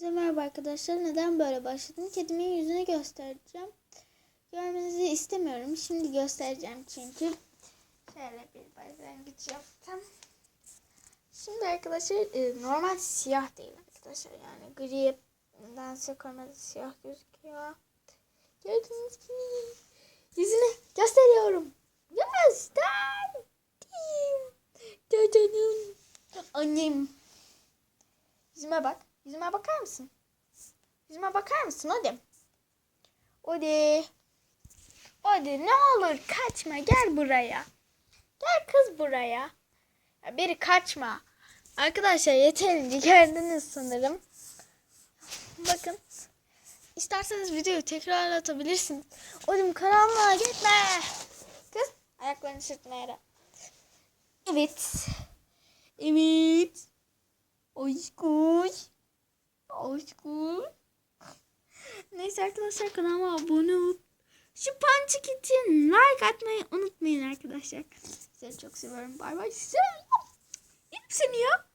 Size merhaba arkadaşlar. Neden böyle başladım? Kedimin yüzünü göstereceğim. Görmenizi istemiyorum. Şimdi göstereceğim çünkü. Şöyle bir başlangıç yaptım. Şimdi arkadaşlar e, normal siyah değil arkadaşlar. Yani gri nedense kamerada siyah gözüküyor. Gördüğünüz gibi yüzünü gösteriyorum. Gösterdim. Canım. Annem. Yüzüme bak. Yüzüme bakar mısın? Yüzüme bakar mısın hadi. Hadi. Hadi ne olur kaçma gel buraya. Gel kız buraya. Ya biri kaçma. Arkadaşlar yeterince geldiniz sanırım. Bakın. İsterseniz videoyu tekrarlatabilirsiniz. Oğlum karanlığa gitme. Kız ayaklarını sürtme yere. Evet. Evet. Aşkım. Aşkım. Neyse arkadaşlar kanalıma abone olup şu pançık için like atmayı unutmayın arkadaşlar. Sizi çok seviyorum. Bay bay. Yerim seni ya.